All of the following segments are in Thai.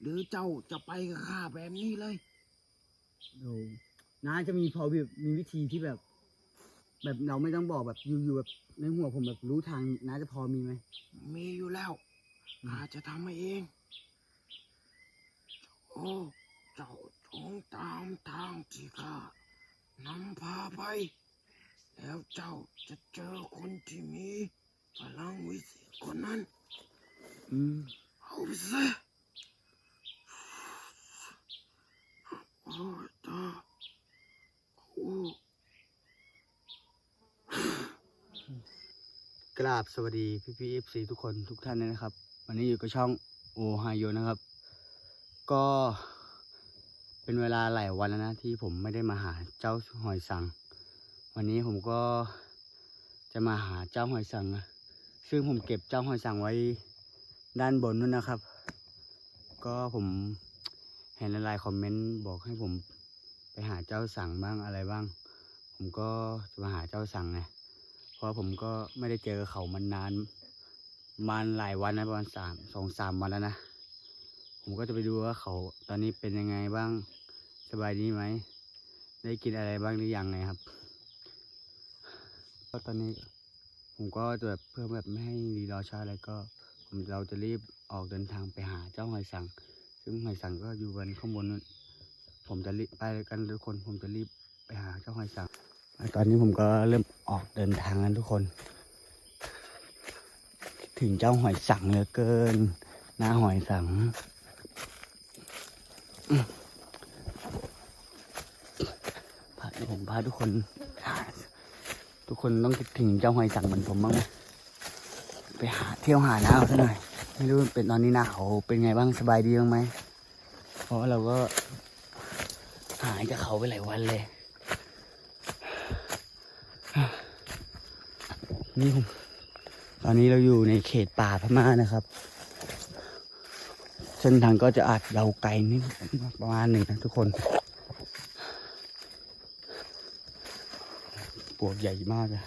หรือเจ้าจะไปกับข้าแบบนี้เลย โอ้น้าจะมีพอแบบมีวิธีที่แบบ แบบเราไม่ต้องบอกแบบอยู่ๆแบบในหัวผมแบบรู้ทางน้าจะพอมีไหม มีอยู่แล้วข้าจะทำให้เอง โอ้เจ้าจงตามทางที่ข้านำพาไป แล้วเจ้าจะเจอคนที่มีพลังวิเศษคนนั้น อืม เอาไปสิโอ้ยตาโอ้ กราบสวัสดีพี่พีเอฟซีทุกคนทุกท่านเลยนะครับ วันนี้อยู่กับช่องโอไฮโยนะครับ ก็เป็นเวลาหลายวันแล้วนะ ที่ผมไม่ได้มาหาเจ้าหอยสัง วันนี้ผมก็จะมาหาเจ้าหอยสังนะซึ่งผมเก็บเจ้าหอยสังไว้ด้านบนนู้นนะครับ ก็ผม เห็นหลายๆคอมเมนต์บอกให้ผมไปหาเจ้าสั่งบ้างอะไรบ้าง ผมก็จะมาหาเจ้าสั่งไงเพราะผมก็ไม่ได้เจอเขามันนานมานหลายวันนะประมาณสามสองสามวันแล้วนะผมก็จะไปดูว่าเขาตอนนี้เป็นยังไงบ้าง สบายดีไหม ได้กินอะไรบ้างหรือยังไงครับก็ตอนนี้ผมก็จะแบบเพื่อแบบไม่ให้รีรอช้าอะไรก็ ผมเราจะรีบออกเดินทางไปหาเจ้าหอยสัง ซึ่งหอยสังก็อยู่บนข้างบนนู้นผมจะรีบไปกันทุกคน ผมจะรีบไปหาเจ้าหอยสังตอนนี้ผมก็เริ่มออกเดินทางแล้วทุกคน ถึงเจ้าหอยสังเหลือเกิน หน้าหอยสังพาผมพาทุกคน ทุกคนต้องคิดถึงเจ้าหอยสังเหมือนผมบ้างไหมไปหาเที่ยวหาหน้าซะหน่อย ไม่รู้เป็นตอนนี้น้าเขาเป็นไงบ้างสบายดีบ้างไหม เพราะเราก็หายจากเขาไปหลายวันเลย นี่ผมตอนนี้เราอยู่ในเขตป่าพม่านะครับ เส้นทางก็จะอาจยาไกลนิดประมาณหนึ่งนะทุกคนปวกใหญ่มากเลย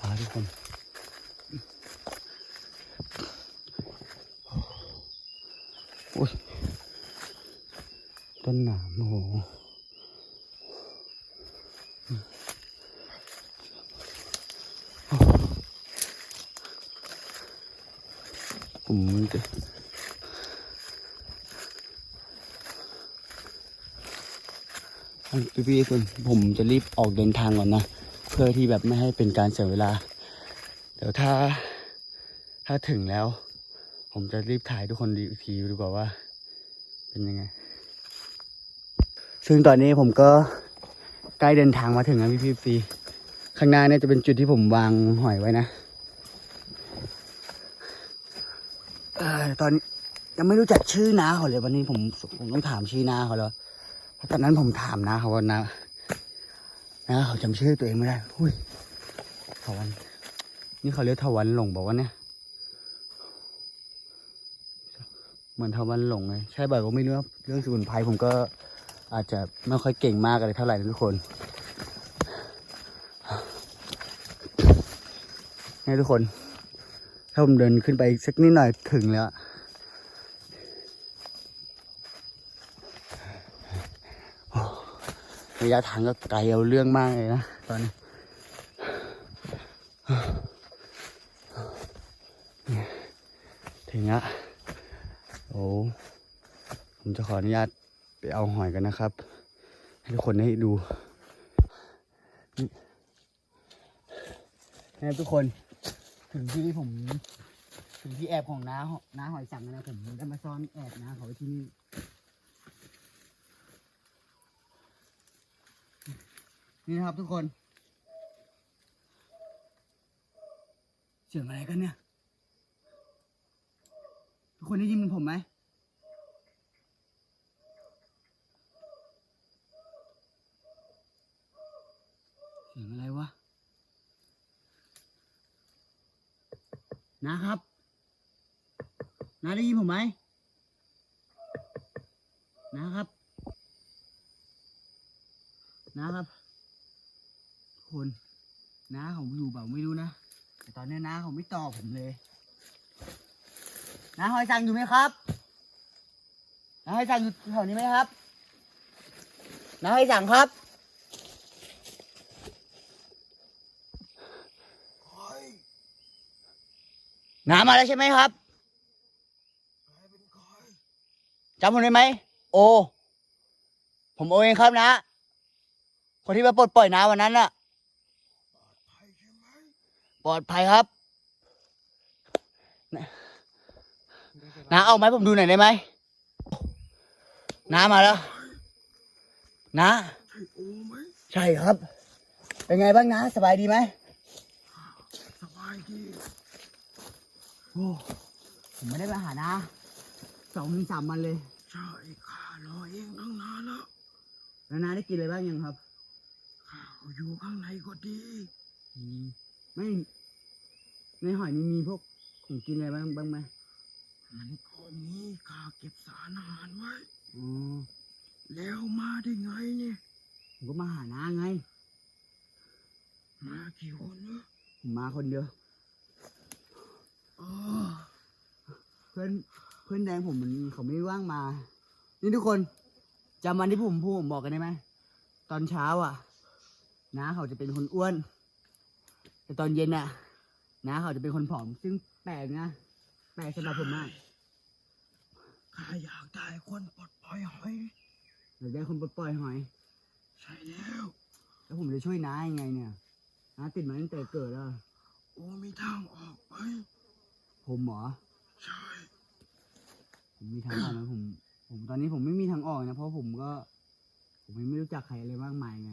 ช้าทุก คนโอ้ยต้นหนามโอ้โหผมจะพี่พี่ๆคนผมจะรีบออกเดินทางก่อนนะ เพื่อที่แบบไม่ให้เป็นการเสียเวลา เดี๋ยวถ้าถ้าถึงแล้ว ผมจะรีบถ่ายทุกคนดีอีกทีดีกว่าว่า เป็นยังไง ซึ่งตอนนี้ผมก็ใกล้เดินทางมาถึงแล้วพี่พี่ฟีข้างหน้าเนี่ยจะเป็นจุดที่ผมวางหอยไว้นะอตอนยังไม่รู้จักชื่อนาเขาเลยวันนี้ผมผมต้องถามชื่อนาเขาแล้วเพราะตอนนั้นผมถามนาเขาว่านานาเขาจำชื่อตัวเองไม่ได้อุ้ยถาวัน นี่เขาเรียกถาวันหลงบอกว่าเนี่ย เหมือนทวันหลงเลยใช่บ่อยก็ไม่รู้เรื่องสมุนไพรผมก็อาจจะไม่ค่อยเก่งมากอะไรเท่าไหร่นะทุกคนนี่ทุกคน ถ้าผมเดินขึ้นไปสักนิดหน่อยถึงแล้วระยะทางก็ไกลเอาเรื่องมากเลยนะตอนนี้ ถึงแล้วโอ้ผมจะขออนุญาตไปเอาหอยกันนะครับ ให้ทุกคนได้ดูนี่นะครับทุกคนถึงที่ผม ถึงที่แอบของน้าหน้าหอยสังนะผมได้มาซ่อนแอบน้าเขาที่นี่นี่นะครับทุกคน เสียงอะไรกันเนี่ย คนได้ยินผมไหมเสียงอะไรวะ นะครับน้าได้ยินผมไหม นะครับ นะครับทุกคนน้าเขาอยู่เปล่าไม่รู้นะ แต่ตอนนี้น้าเขาไม่ตอบผมเลย น้าหอยสังอยู่ไหมครับน้าหอยสังอยู่แถวนี้ไหมครับน้าหอยสังครับน้ามาแล้วใช่ไหมครับจำผมได้ไหม โอ ผมโอเองครับนะ คนที่มาปลดปล่อยน้าวันนั้นน่ะ ปลอดภัยใช่ไหมปลอดภัยครับ นะน้าเอาไหมผมดูหน่อยได้ไหมน้ามาแล้วน้าใช่โอไหมใช่ครับ เป็นไงบ้างนะสบายดีไหมสบายดีโอ้ผมไม่ได้ไปหานะสองถึงสามวันเลยใช่ข้ารอเองตั้งนานแล้วแล้วนาได้กินอะไรบ้างยังครับข้าอยู่ข้างในก็ดีอืมไม่ในหอยนี่มีพวกของกินอะไรบ้างบ้างไหม มันก็มีข้าเก็บสารอาหารไว้อ๋อแล้วมาได้ไงเนี่ย ผมก็มาหาน้าไง มากี่คนเนอะผมมาคนเดียวเออเพื่อนเพื่อนแดงผมมันเขาไม่ว่างมา นี่ทุกคนจำวันที่ผมพูดผมบอกกันได้ไหมตอนเช้าอะน้าเขาจะเป็นคนอ้วน แต่ตอนเย็นอะน้าเขาจะเป็นคนผอม ซึ่งแปลกนะ แปลกสำหรับผมมากข้าอยากได้คนปลดปล่อยหอยอยากได้คนปลดปล่อยหอย ใช่แล้ว แล้วผมจะช่วยน้ายังไงเนี่ยน้าติดมาตั้งแต่เกิดแล้วโอ้มีทางออกไหมผมเหรอใช่ผมมีทางออกนะผม ผมตอนนี้ผมไม่มีทางออกนะ เพราะผมก็ ผมไม่รู้จักใครอะไรมากมายไง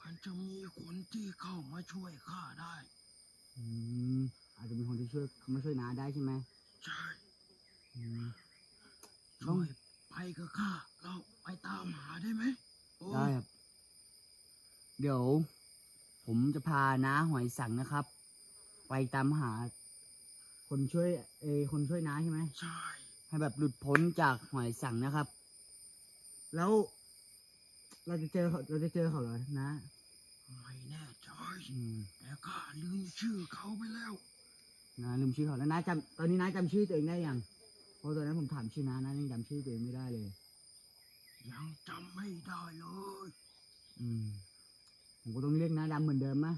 มันจะมีคนที่เข้ามาช่วยข้าได้ อืม อาจจะมีคนที่ช่วยเขามาช่วยน้าได้ใช่ไหมใช่อืมช่วยไปกับข้า เราไปตามหาได้ไหมโอ้ได้ครับ เดี๋ยว ผมจะพาน้าหอยสังนะครับ ไปตามหา คนช่วยเออคนช่วยน้าใช่ไหม ใช่ ให้แบบหลุดพ้นจากหอยสังนะครับ แล้วเราจะเจอเขาเราจะเจอเขาเหรอนะ ไม่แน่ใจ อืมแต่ข้าลืมชื่อเขาไปแล้ว นะลืมชื่อเขาแล้วน้าจำตอนนี้น้าจำชื่อตัวเองได้ยังเพราะตอนนั้นผมถามชื่อน้าน้ายังจำชื่อตัวเองไม่ได้เลย ยังจำไม่ได้เลย อืมผมก็ต้องเรียกน้าดำเหมือนเดิมนะ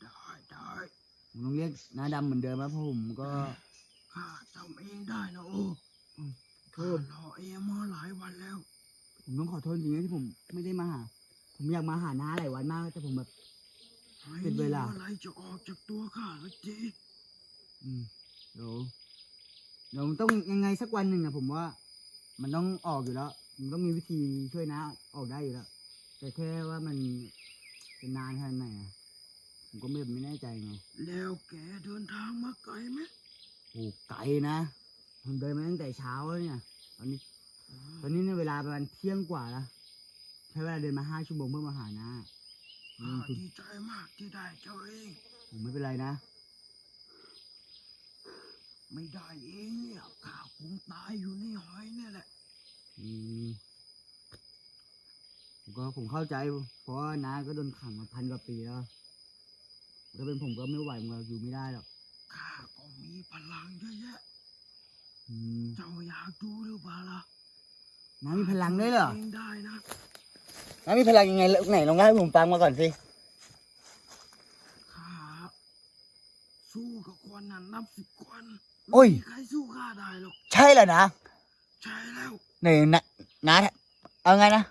ได้ได้ผมต้องเรียกน้าดำเหมือนเดิมนะเพราะผมก็ข้าจำเองได้นะโอ้อืมข้ารอเองมาหลายวันแล้ว ผมต้องขอโทษจริงๆนะที่ผมไม่ได้มาหา ผมอยากมาหาน้าหลายวันมากแต่ผมแบบเป็นเวลามื่อไรจะออกจากตัวข้าสักที อืมเดี๋ยวเดี๋ยวต้องยังไงสักวันหนึ่งนะผมว่า มันต้องออกอยู่แล้ว มันต้องมีวิธีช่วยน้าออกได้อยู่แล้ว แต่แค่ว่ามันจะนานขนาดไหนอะผมก็ไม่ไม่แน่ใจไงแล้วแกเดินทางมาไกลไหมโอ้ไกลนะผมเดินมาตั้งแต่เช้าแล้วเนี่ย ตอนนี้ ตอนนี้เนี่ยเวลาประมาณเที่ยงกว่าแล้วใช้เวลาเดินมาห้าชั่วโมงเพื่อมาหาน้าอืข้ามคุณดีใจมากที่ได้เจอเอง ผมไม่เป็นไรนะ ไม่ได้เองเนี่ยข้าคงตายอยู่ในหอยเนี่ยแหละ อืมผมก็ผมเข้าใจ เพราะว่าน้าก็โดนขังมาพันกว่าปีแล้วถ้าเป็นผมก็ไม่ไหวผมก็อยู่ไม่ได้หรอกข้าก็มีพลังเยอะแยะอืมเจ้าอยากดูหรือเปล่าล่ะน้ามีพลังด้วยเหรอเองได้นะน้ามีพลังยังไงไหนลองเล่าให้ผมฟังมาก่อนสิข้าสู้กับคนนั้นนับสิบคน โอ้ยไม่มีใครสู้ข้าได้หรอกใช่เหรอนะใช่แล้วไหนนะน้าเอาไงนะ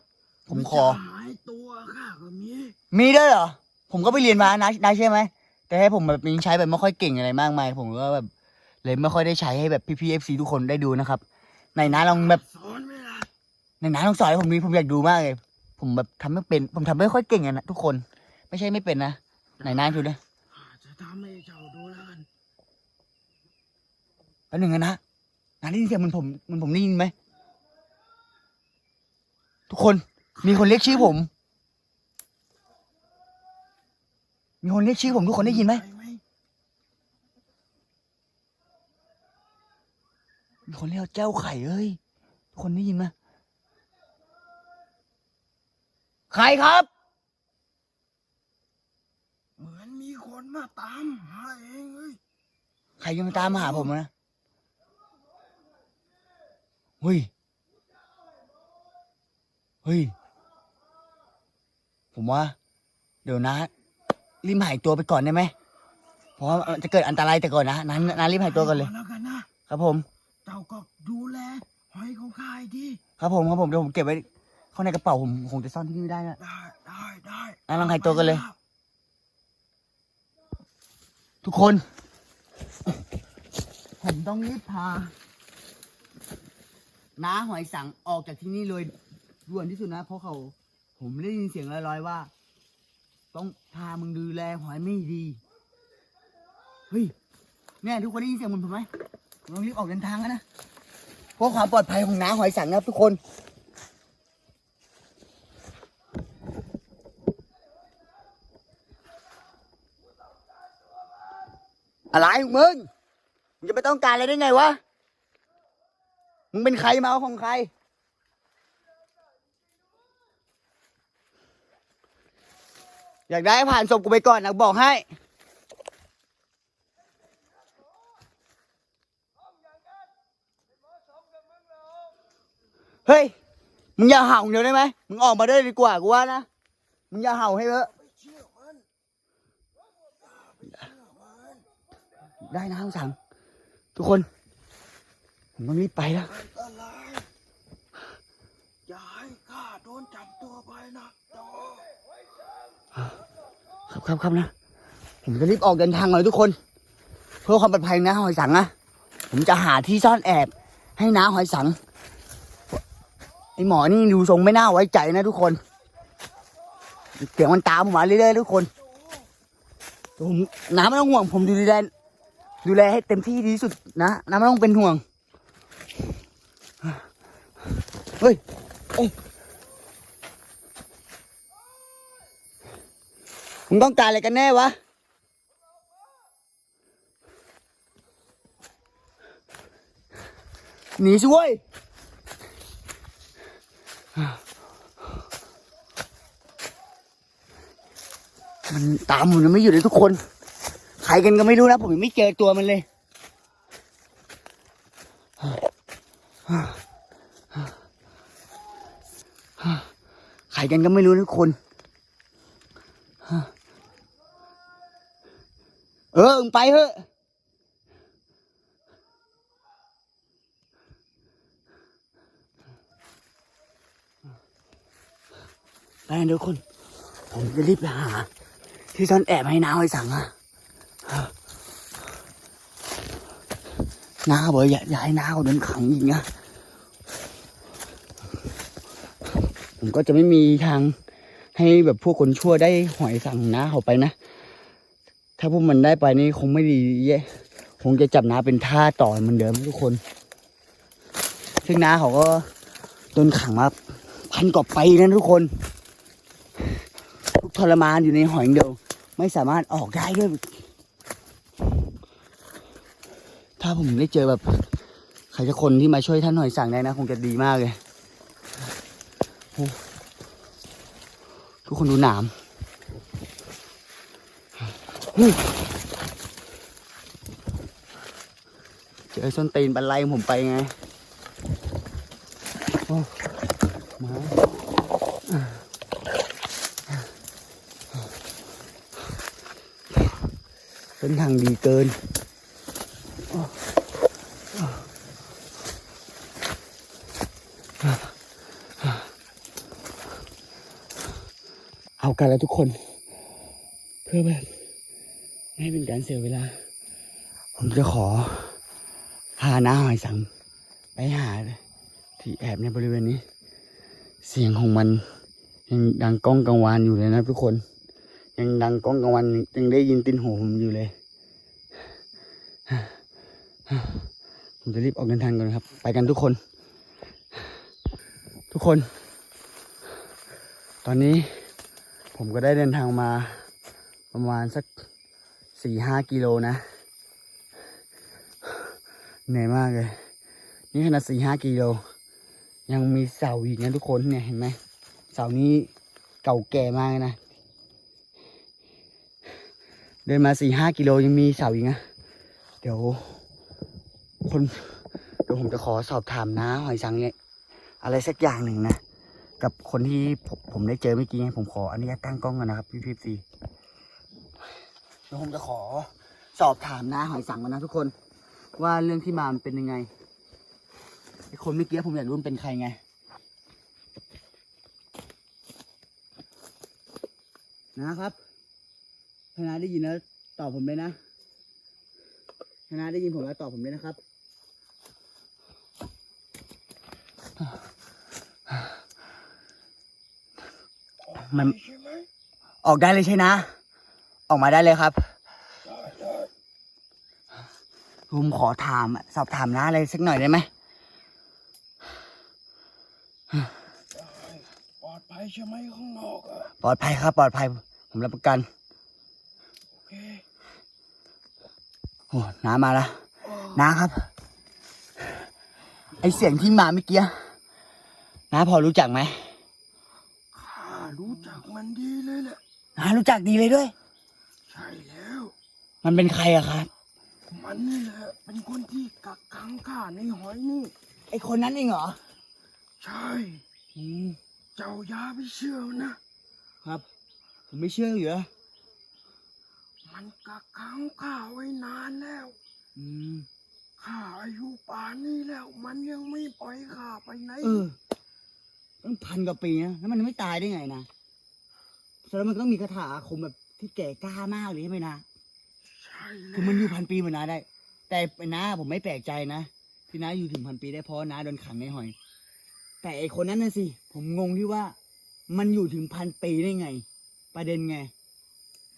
ผมขอวิชาหายตัวข้าก็มีมีด้วยเหรอ ผมก็ไปเรียนมานะนายใช่ไหม แต่ให้ผมแบบยังใช้แบบไม่ค่อยเก่งอะไรมากมาย ผมก็แบบเลยไม่ค่อยได้ใช้ให้แบบพี่ๆเอฟซีทุกคนได้ดูนะครับไหนนะลองแบบสอนไหมล่ะไหนนะลองสอนให้ผมดูผมอยากดูมากเลย ผมแบบทำไม่เป็น ผมทำไม่ค่อยเก่งอะนะทุกคน ไม่ใช่ไม่เป็นนะไหนนะดูนะข้าจะทำให้เจ้าดูแล้วกัน แป๊บหนึงนะนะนะได้ยินเสียงเหมันผมเหมันผมได้ยินไหมทุกคนมีคนเรียกชื่อผม มีคนเรียกชื่อผมทุกคนได้ยินไหมมีคนเรียกเจ้าไข่เอ้ยทุกคนได้ยินไหมใครครับ เหมือนมีคนมาตามหาเองเอ้ย ใครจะมาตามหาผมนะ เฮ้ย เฮ้ย ผมว่า เดี๋ยวนะ รีบหายตัวไปก่อนได้ไหม เพราะว่ามันจะเกิดอันตรายแต่ก่อนนะนั้นนะรีบหายตัวก่อนเลย แล้วกันนะ ครับผม เจ้าก็ดูแลหอยของข้าให้ดี ครับผมครับผมเดี๋ยวผมเก็บไว้ เข้าในกระเป๋าผมคงจะซ่อนที่นี่ได้นะ ได้ได้ได้อะลองหายตัวกันเลย ทุกคน ผมต้องรีบพา น้าหอยสังออกจากที่นี่เลยด่วนที่สุดนะ เพราะเขา ผมได้ยินเสียงลอยๆว่า ต้องพามึงดูแลหอยไม่ดี เฮ้ยเนี่ยทุกคนได้ยินเสียงผมไหมต้องรีบออกเดินทางแล้วนะเพราะความปลอดภัยของน้าหอยสังนะครับทุกคนอะไรของมึง มึงจะไปต้องการอะไรได้ไงวะ มึงเป็นใครมาเอาของใคร อยากได้ผ่านศพกูไปก่อนนะบอกให้ เฮ้ย มึงอย่าเห่าเดี๋ยวได้ไหมมึงออกมาได้ดีกว่ากูว่านะ มึงอย่าเห่าให้เยอะได้นะทั้งสังทุกคน ผมต้องรีบไปแล้วอันตรายอย่าให้ข้าโดนจับตัวไปนะโจครับครับครับนะ ผมจะรีบออกเดินทางเลยทุกคน เพื่อความปลอดภัยนะหอยสังนะ ผมจะหาที่ซ่อนแอบ ให้น้าหอยสังไอหมอนี่ดูทรงไม่น่าไว้ใจนะทุกคนเสียงมันตามผมมาเรื่อยๆทุกคนผมน้าไม่ต้องห่วง ผมดูแลดูแลให้เต็มที่ดีที่สุดนะ น้าไม่ต้องเป็นห่วง เฮ้ยเอ้มึงต้องการอะไรกันแน่วะ หนีสิเว้ยมันตามผมยังไม่หยุดเลยทุกคน ใครกันก็ไม่รู้นะผมยังไม่เจอตัวมันเลย ใคร กันก็ไม่รู้นะทุกคนเออมึงไปเถอะไปนะทุกคน ผมจะรีบไปหา ที่ซ่อนแอบให้น้าหอยสังอะน้าบอกอย่าอย่าให้น้าเขาโดนขังอีกนะ ผมก็จะไม่มีทางให้แบบพวกคนชั่วได้หอยสั่งน้าเขาไปนะ ถ้าพวกมันได้ไปนี่คงไม่ดีแย่คงจะจับน้าเป็นท่าต่อเหมือนเดิมทุกคน ซึ่งน้าเขาก็โดนขังมาพันกว่าปีนะทุกคนทุกทรมานอยู่ในหอยอยเดียว ไม่สามารถออกได้ด้วย ถ้าผมได้เจอแบบใครสักคนที่มาช่วยท่านหอยสั่งได้นะ คงจะดีมากเลย ทุกคนดูหนามเจอส้นตีนบันไลผมไปไงมาเส้นทางดีเกิน เอา กันแล้วทุกคน เพื่อแบบไม่ให้เป็นการเสียเวลา ผมจะขอพาน้าหอยสังไปหาที่แอบในบริเวณนี้ เสียงของมันยังดังก้องกังวานอยู่เลยนะทุกคน ยังดังก้องกังวานยังได้ยินตินหูผมอยู่เลย ผมจะรีบออกเดินทางก่อนครับ ไปกันทุกคน ทุกคน ตอนนี้ ผมก็ได้เดินทางมาประมาณสักสี่ห้ากิโลนะ เหนื่อยมากเลย นี่ขนาดสี่ห้ากิโล ยังมีเสาอีกนะทุกคนเนี่ยเห็นไหมเสานี้เก่าแก่มากเลยนะ เดินมาสี่ห้ากิโลยังมีเสาอีกนะเดี๋ยว คนเดี๋ยวผมจะขอสอบถามน้าหอยสังเนี่ยอะไรสักอย่างหนึ่งนะ กับคนที่ผมผมได้เจอเมื่อกี้ไงผมขออนุญาตตั้งกล้องกันนะครับ พี่พีซีเดี๋ยวผมจะขอสอบถามน้าหอยสังกันนะทุกคน ว่าเรื่องที่มามันเป็นยังไงไอคนเมื่อกี้ผมอยากรู้มันเป็นใครไงนะครับพนาได้ยินแล้วตอบผมเลยนะพนาได้ยินผมแล้วตอบผมเลยนะครับ มันใช่ไหมออกได้เลยใช่นะ ออกมาได้เลยครับได้ได้ผมขอถามอะสอบถามนะอะไรสักหน่อยได้ไหมได้ปลอดภัยใช่ไหมข้างนอกอะปลอดภัยครับ ปลอดภัย ผมรับประกันโอเคโอ้น้ามาแล้วอ้อนะครับ ไอเสียงที่มาเมื่อกี้น้าพอรู้จักไหมข้ารู้จัก มันดีเลยแหละน้ารู้จักดีเลยด้วย ใช่แล้ว มันเป็นใครอะครับ มันนี่แหละเป็นคนที่กักขังข้าในหอยนี่ ไอคนนั้นเองเหรอ ใช่ อืมเจ้าอยาไปเชื่อมันนะ ครับ ผมไม่เชื่ออยู่แล้วมันกักขังข้าไว้นานแล้ว อืม ข้าอายุป่านนี้แล้ว มันยังไม่ปล่อยข้าไปไหน เออตั้งพันกว่าปีนะแล้วมันไม่ตายได้ไงนะ แสดงว่ามันต้องมีคาถาอาคมแบบที่แก่กล้ามากเลยใช่ไหมนะใช่แล้วคือมันอยู่พันปีเหมือนน้าได้ แต่น้าผมไม่แปลกใจนะที่น้าอยู่ถึงพันปีได้เพราะน้าโดนขังในหอย แต่ไอคนนั้นน่ะสิผมงงที่ว่า มันอยู่ถึงพันปีได้ไง ประเด็นไง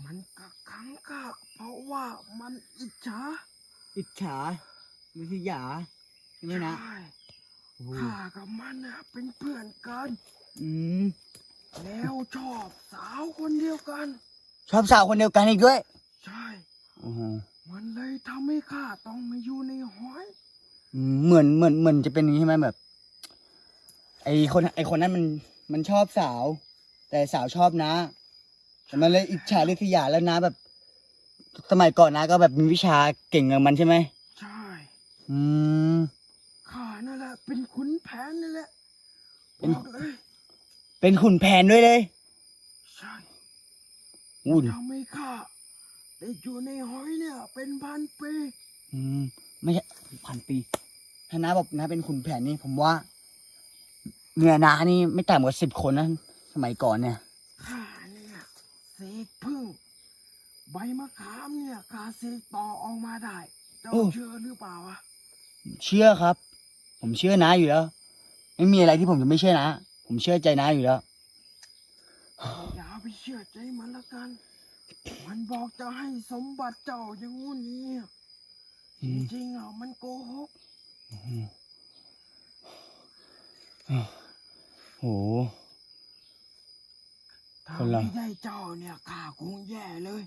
มันกักขังข้าเพราะว่ามันอิจฉาอิจฉาวิทยาใช่ไหมนะใช่โอ้โหข้ากับมันน่ะเป็นเพื่อนกัน อืม แล้วชอบสาวคนเดียวกัน ชอบสาวคนเดียวกันอีกด้วยใช่โอ้โหมันเลยทำให้ข้าต้องมาอยู่ในหอยอืมเหมือนเหมือนเหมือนจะเป็นอย่างนี้ใช่ไหมแบบ ไอคนไอคนนั้นมันมันชอบสาว แต่สาวชอบนะแต่มันเลยอิจฉาริษยาแล้วนะแบบ สมัยก่อนนะก็แบบมีวิชาเก่งกับมันใช่ไหมใช่อืมข้านั่นแหละเป็นขุนแผนนั่นแหละเป็นบอกเลย เป็นขุนแผนด้วยเลยใช่อู้ดทำให้ข้าได้อยู่ในหอยเนี่ย เป็นพันปี อืม ไม่ใช่พันปี ถ้าน้าบอกน้าเป็นขุนแผนนี่ผมว่าเมียน้านี่ไม่ต่ำกว่าสิบคนนะสมัยก่อนเนี่ย ข้าเนี่ยเสกพึ่ง ใบมะขามเนี่ยข้าเสกต่อออกมาได้ เจ้าโอ้ เชื่อหรือเปล่าอะเชื่อครับ ผมเชื่อน้าอยู่แล้ว ไม่มีอะไรที่ผมจะไม่เชื่อนะ ผมเชื่อใจน้าอยู่แล้ว อย่าไปเชื่อใจมันละกัน มันบอกจะให้สมบัติเจ้าอย่างงู้นนี้อืจมริงๆอะมันโกหกโห ถ้าคนเรา ไม่ได้เจ้าเนี่ยข้าคงแย่เลย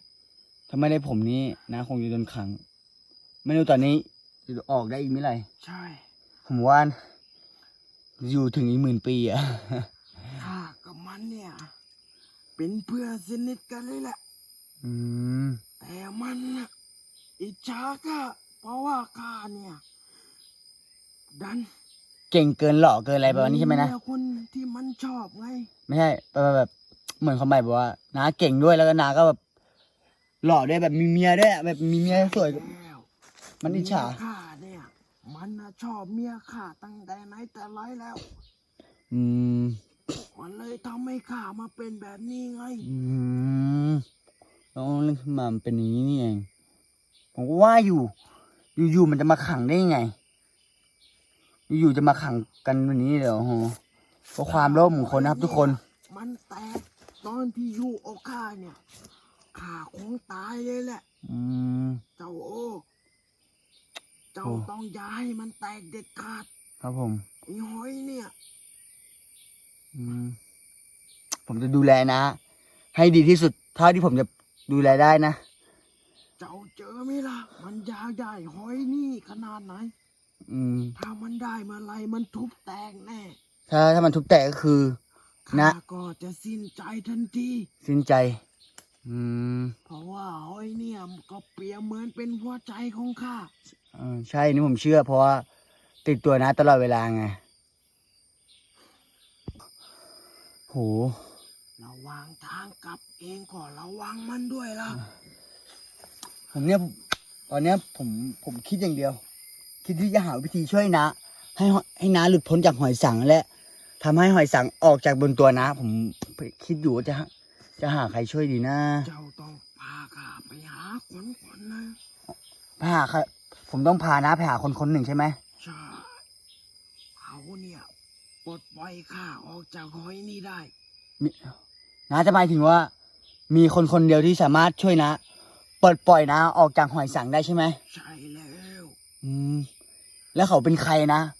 ถ้าไม่ได้ผมนี่น้าคงจะโดนขัง ไม่รู้ตอนนี้จะออกได้อีกเมื่อไหร่ ใช่ ผมว่า อยู่ถึงอีกหมื่นปีอะข้ากับมันเนี่ย เป็นเพื่อนสนิทกันเลยแหละ อืม แต่มันน่ะอิจฉาข้าเพราะว่าข้าเนี่ย ดันเก่งเกินหล่อเกินอะไรประมาณนี้ใช่ไหมนะ เยคนที่มันชอบไง ไม่ใช่แบบแบบเหมือนเขาหมายบอกว่าน้าเก่งด้วยแล้วก็น้าก็แบบหล่อด้วยแบบมีเมียด้วยอะแบบมีเมียสวย แล้วมันอิจฉา เมียข้าเนี่ย มันน่ะชอบเมียข้าตั้งแต่ไหนแต่ไรแล้ว อืม มันเลยทำให้ข้ามาเป็นแบบนี้ไง อืมแล้วเรื่องขึ้นมามันเป็นอย่างนี้นี่เอง ผมก็ว่าอยู่ อยู่ๆมันจะมาขังได้ยังไง อยู่ๆจะมาขังกันวันนี้เดี๋ยวโอ้โหเพราะความโลภของคนนะครับ ทุกคน มันแตกตอนที่อยู่อกข้าเนี่ยข้าคงตายเลยแหละ อืม เจ้าโอ้เจ้าโอ้ต้องอย่าให้มันแตกเด็ดขาด ครับผมไอ้หอยเนี่ย อืม ผมจะดูแลนะ ให้ดีที่สุดเท่าที่ผมจะดูแลได้นะ เจ้าเจอไหมล่ะ มันยาวใหญ่หอยนี่ขนาดไหน อืม ถ้ามันได้มาไรมันทุบแตกแน่ ถ้าถ้ามันทุบแตกก็คือ นะข้าก็จะสิ้นใจทันที สิ้นใจ อืมเพราะว่าหอยเนี่ยก็เปรียบเหมือนเป็นหัวใจของข้าเออใช่นี่ผมเชื่อ เพราะว่าติดตัวนะตลอดเวลาไงโหระหว่างทางกลับเองก็ระวังมันด้วยล่ะ ผมเนี่ยตอนเนี้ยผมผมคิดอย่างเดียว คิดที่จะหาวิธีช่วยนะ ให้หอยให้น้าหลุดพ้นจากหอยสังและทำให้หอยสังออกจากบนตัวนะ ผมคิดอยู่ว่าจะหา จะหาใครช่วยดีนะเจ้าต้องพาข้าไปหาคนคนนะพาใครผมต้องพานะไปหาคนคนหนึ่งใช่ไหมใช่เขาเนี่ยปลดปล่อยข้าออกจากหอยนี้ได้ มีน้าจะหมายถึงว่า มีคนคนเดียวที่สามารถช่วยนะปลดปล่อยนะออกจากหอยสังได้ใช่ไหมใช่แล้ว อืม แล้วเขาเป็นใครนะข้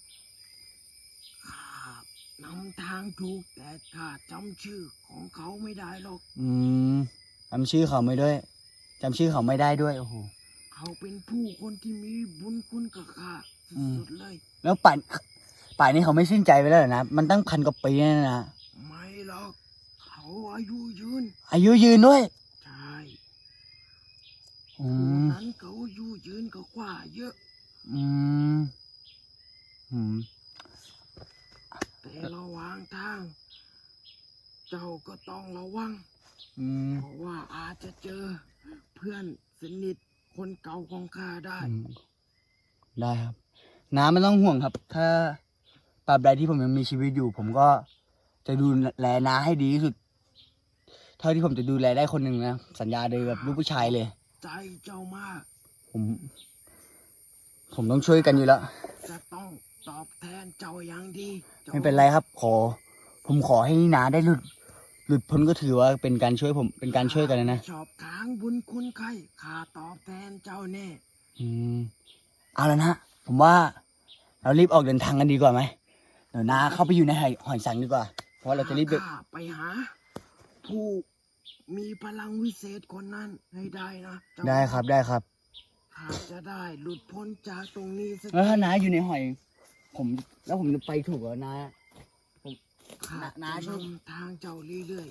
านำทางถูกแต่ข้าจำชื่อของเขาไม่ได้หรอก อืมจำชื่อเขาไม่ด้วยจำชื่อเขาไม่ได้ด้วยโอ้โหเขาเป็นผู้คนที่มีบุญคุณกับข้าอืมสุดๆเลย แล้วป่านป่านนี้เขาไม่สิ้นใจไปแล้วเหรอนะมันตั้งพันกว่าปีแล้วนะไม่หรอก เขาอายุยืน อายุยืนด้วยใช่อืพวกมนั้นเขาอายุยืนก็กว่าเยอะ อืมอืม แต่ระหว่างทาง เจ้าก็ต้องระวัง อืมเพราะว่าอาจจะเจอเพื่อนสนิทคนเก่าของข้าได้ อืมได้ครับ น้าไม่ต้องห่วงครับ ถ้าตราบใดที่ผมยังมีชีวิตอยู่ ผมก็จะดูแลน้าให้ดีที่สุด เท่าที่ผมจะดูแลได้คนหนึ่งนะสัญญาเลยแบบลูกผู้ชายเลย ใจเจ้ามาก ผม ผมต้องช่วยกันอยู่แล้ว จะต้อง ตอบแทนเจ้าอย่างดีจ้าไม่เป็นไรครับ ขอ ผมขอให้น้าได้หลุด หลุดพ้นก็ถือว่าเป็นการช่วยผมเป็นการช่วยกันนะนะชอบค้างบุญคุณใครข้าตอบแทนเจ้าแน่อืมเอาแล้วนะผมว่า เรารีบออกเดินทางกันดีกว่าไหมเดี๋ยวน้าเข้าไปอยู่ในหอยหอยสังดีกว่า เพราะเราจะรีบเดินข้าไปหา ผู้มีพลังวิเศษคนนั้นให้ได้นะเจ้าได้ครับได้ครับ ข้าจะได้หลุดพ้นจากตรงนี้สักแล้วถ้าทีน้าอยู่ในหอย ผมแล้วผมจะไปถูกเหรอน้าข้าน้าจะน้าช่วยนำทางเจ้าเรื่อย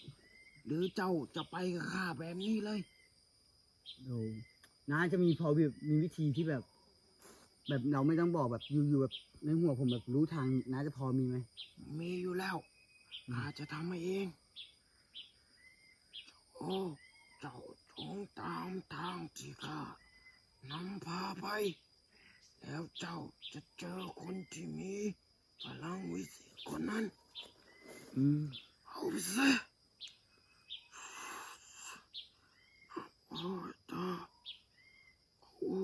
ๆ หรือเจ้าจะไปกับข้าแบบนี้เลยโอ้น้าจะมีพอแบบมีวิธีที่แบบ แบบเราไม่ต้องบอกแบบอยู่ๆแบบในหัวผมแบบรู้ทางน้าจะพอมีไหมมีอยู่แล้วอืมข้าจะทำให้เอง โอ้ เจ้าจงตามทางที่ข้านำพาไป แล้วเจ้าจะเจอคนที่มีพลังวิเศษคนนั้น อืม เอาไปซะโอ้ยตาโอ้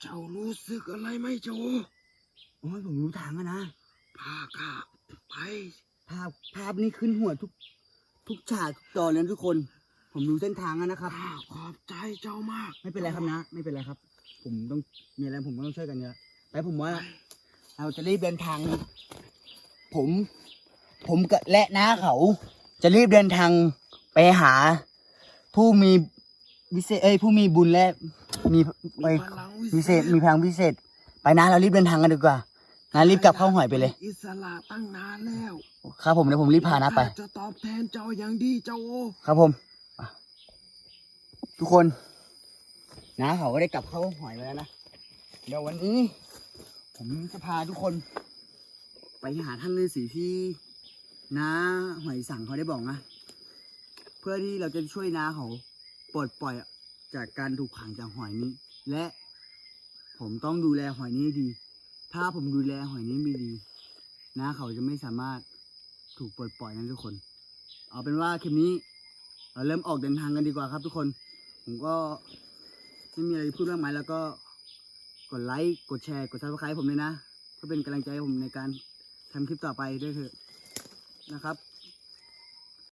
เจ้ารู้สึกอะไรไหมเจ้าโอ้ยผมรู้ทางแล้วนะ พาข้าไป ภาพภาพนี้ขึ้นหัวทุก ทุกฉากทุกตอนเลยนะทุกคน ผมรู้เส้นทางแล้วนะครับข้าขอบใจเจ้ามาก ไม่เป็นไรครับนะ ไม่เป็นไรครับ ผมต้องมีอะไรผมก็ต้องช่วยกันเยอะไปผมว่า เราจะรีบเดินทาง ผม ผมกับและน้าเขา จะรีบเดินทางไปหา ผู้มีวิเศษเอ้ยผู้มีบุญและ มีมีเอ้ยพลังวิเศษมีพลังพิเศษ ไปนะเรารีบเดินทางกันดีกว่านะรีบกลับเข้าหอยไปเลย อิสระตั้งนานแล้ว ครับผมเดี๋ยวผมรีบพานะไปข้จะตอบแทนเจ้าอย่างดีเจ้าโอครับผมอะ ทุกคนนะเขาก็ได้กลับเข้าหอยไปแล้วนะ เดี๋ยววันนี้ ผมจะพาทุกคน ไปหาท่านฤาษีที่น้าหอยสังเขาได้บอกนะ เพื่อที่เราจะช่วยน้าเขาปลดปล่อยจากการถูกขังจากหอยนี้ และผมต้องดูแลหอยนี้ดี ถ้าผมดูแลหอยนี้ไม่ดีน้าเขาจะไม่สามารถถูกปลดปล่อยนะทุกคน เอาเป็นว่าคลิปนี้ เราเริ่มออกเดินทางกันดีกว่าครับทุกคน ผมก็ไม่มีอะไรพูดมากมายแล้วก็กดไลค์ กดแชร์ กดซับสไครต์ผมเลยนะ เพื่อเป็นกำลังใจให้ผมในการทำคลิปต่อไปด้วยเถอะนะครับ